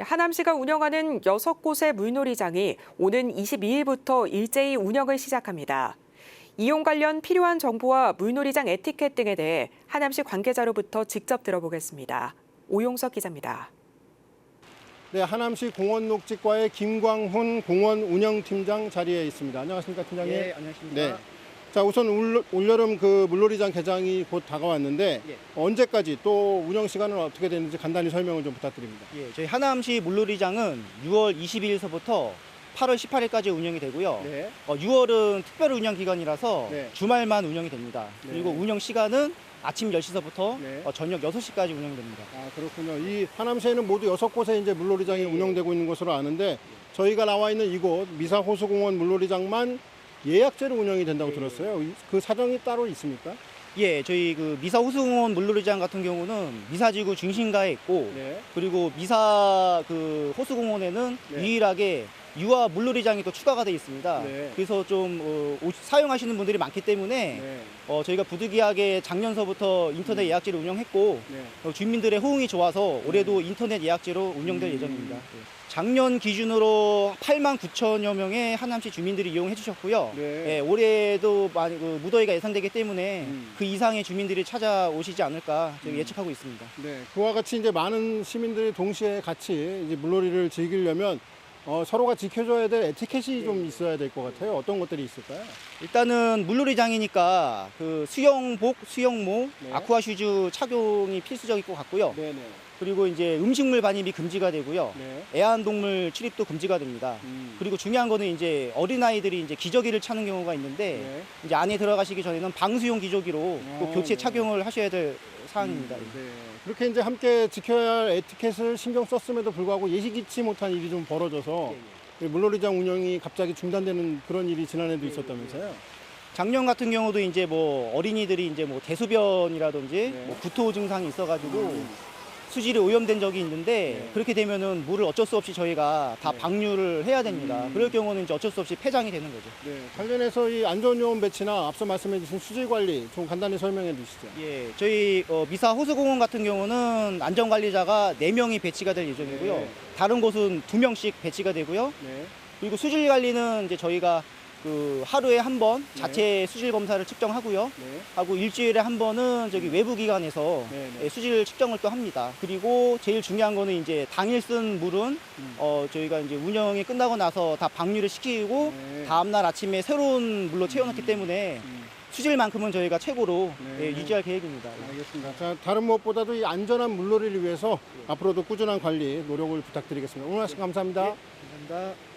하남시가 운영하는 6곳의 물놀이장이 오는 22일부터 일제히 운영을 시작합니다. 이용 관련 필요한 정보와 물놀이장 에티켓 등에 대해 하남시 관계자로부터 직접 들어보겠습니다. 오용석 기자입니다. 네, 하남시 공원 녹지과의 김광훈 공원 운영팀장 자리에 있습니다. 안녕하십니까, 팀장님? 예, 안녕하십니까. 네. 자, 우선 올, 올여름 그 물놀이장 개장이 곧 다가왔는데 예. 언제까지 또 운영 시간은 어떻게 되는지 간단히 설명을 좀 부탁드립니다. 예, 저희 하남시 물놀이장은 6월 22일서부터 8월 18일까지 운영이 되고요. 네. 어, 6월은 특별 운영 기간이라서 네. 주말만 운영이 됩니다. 네. 그리고 운영 시간은 아침 10시서부터 네. 어, 저녁 6시까지 운영이 됩니다. 아, 그렇군요. 이 하남시에는 모두 여섯 곳에 이제 물놀이장이 운영되고 있는 것으로 아는데 저희가 나와 있는 이곳 미사호수공원 물놀이장만 예약제로 운영이 된다고 들었어요. 이- 그 사정이 따로 있습니까? 예, 저희 그 미사 호수공원 물놀이장 같은 경우는 미사지구 중심가에 있고 네. 그리고 미사 그 호수공원에는 네. 유일하게 유아 물놀이장이 또 추가가 되어 있습니다. 네. 그래서 좀 어, 오- 사용하시는 분들이 많기 때문에 네. 어, 저희가 부득이하게 작년서부터 인터넷 예약제를 운영했고 네. 어, 주민들의 호응이 좋아서 올해도 인터넷 예약제로 운영될 음. 예정입니다. 네. 작년 기준으로 8만 9천여 명의 하남시 주민들이 이용해 주셨고요. 네. 예, 올해도 많이 그 무더위가 예상되기 때문에 음. 그 이상의 주민들이 찾아오시지 않을까 저희 음. 예측하고 있습니다. 네, 그와 같이 이제 많은 시민들이 동시에 같이 이제 물놀이를 즐기려면 어, 서로가 지켜줘야 될 에티켓이 좀 있어야 될 것 같아요. 어떤 것들이 있을까요? 일단은 물놀이장이니까 그 수영복, 수영모, 네. 아쿠아 슈즈 착용이 필수적일 것 같고요. 네네. 그리고 이제 음식물 반입이 금지가 되고요. 네. 애완동물 출입도 금지가 됩니다. 음. 그리고 중요한 거는 이제 어린아이들이 이제 기저귀를 차는 경우가 있는데 네. 이제 안에 들어가시기 전에는 방수용 기저귀로 꼭 아, 교체 네. 착용을 하셔야 될 사항입니다. 음, 네. 그렇게 이제 함께 지켜야 할 에티켓을 신경 썼음에도 불구하고 예기치 못한 일이 좀 벌어져서 이 물놀이장 운영이 갑자기 중단되는 그런 일이 지난해도 있었다면서요? 작년 같은 경우도 이제 뭐 어린이들이 이제 뭐 대소변이라든지 네. 뭐 구토 증상이 있어가지고 음. 수질이 오염된 적이 있는데 네. 그렇게 되면은 물을 어쩔 수 없이 저희가 다 네. 방류를 해야 됩니다. 음. 그럴 경우는 이제 어쩔 수 없이 폐장이 되는 거죠. 네. 관련해서 이 안전요원 배치나 앞서 말씀해 주신 수질 관리 좀 간단히 설명해 주시죠. 예, 저희 어, 미사 호수공원 같은 경우는 안전관리자가 4명이 배치가 될 예정이고요. 네. 다른 곳은 2명씩 배치가 되고요. 네. 그리고 수질 관리는 이제 저희가 그 하루에 한번 네. 자체 수질 검사를 측정하고요. 네. 하고 일주일에 한 번은 저기 외부 기관에서 네, 네. 예, 수질 측정을 또 합니다. 그리고 제일 중요한 거는 이제 당일 쓴 물은 음. 어 저희가 이제 운영이 끝나고 나서 다 방류를 시키고 네. 다음 날 아침에 새로운 물로 채워넣기 때문에 음. 수질만큼은 저희가 최고로 네. 예, 유지할 계획입니다. 알겠습니다. 자, 다른 무엇보다도 이 안전한 물놀이를 위해서 앞으로도 꾸준한 관리 노력을 부탁드리겠습니다. 오늘 말씀 감사합니다. 감사합니다.